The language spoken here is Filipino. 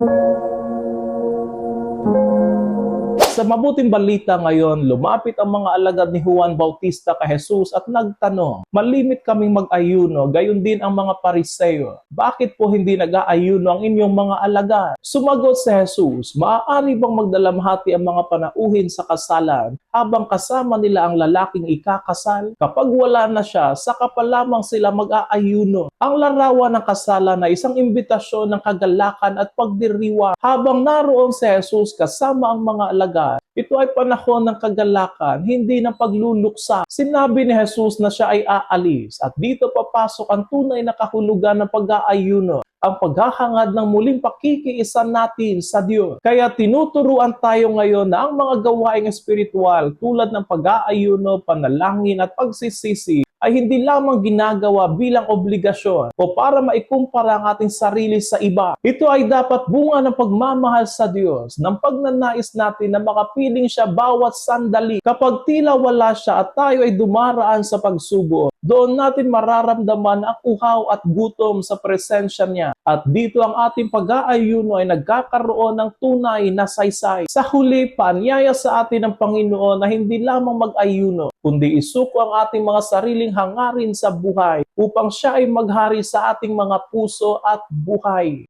you. Sa mabuting balita ngayon, lumapit ang mga alagad ni Juan Bautista kay Jesus at nagtanong, Malimit kaming mag-ayuno, gayon din ang mga pariseo. Bakit po hindi nag-aayuno ang inyong mga alagad? Sumagot si Jesus, Maaari bang magdalamhati ang mga panauhin sa kasalan habang kasama nila ang lalaking ikakasal? Kapag wala na siya, saka pa lamang sila mag-aayuno. Ang larawan ng kasalan ay isang imbitasyon ng kagalakan at pagdiriwa habang naroon si Jesus kasama ang mga alagad. Ito ay panahon ng kagalakan, hindi ng pagluluksa. Sinabi ni Jesus na siya ay aalis at dito papasok ang tunay na kahulugan ng pag-aayuno ang paghahangad ng muling pakikiisa natin sa Diyos. Kaya tinuturuan tayo ngayon na ang mga gawaing espiritual tulad ng pag-aayuno, panalangin at pagsisisi ay hindi lamang ginagawa bilang obligasyon o para maikumpara ang ating sarili sa iba. Ito ay dapat bunga ng pagmamahal sa Diyos, ng pagnanais natin na makapiling siya bawat sandali. Kapag tila wala siya at tayo ay dumaraan sa pagsubo, doon natin mararamdaman ang uhaw at gutom sa presensya niya. At dito ang ating pag-aayuno ay nagkakaroon ng tunay na saysay. Sa huli, paanyaya sa atin ng Panginoon na hindi lamang mag-ayuno, kundi isuko ang ating mga sariling hangarin sa buhay upang siya ay maghari sa ating mga puso at buhay.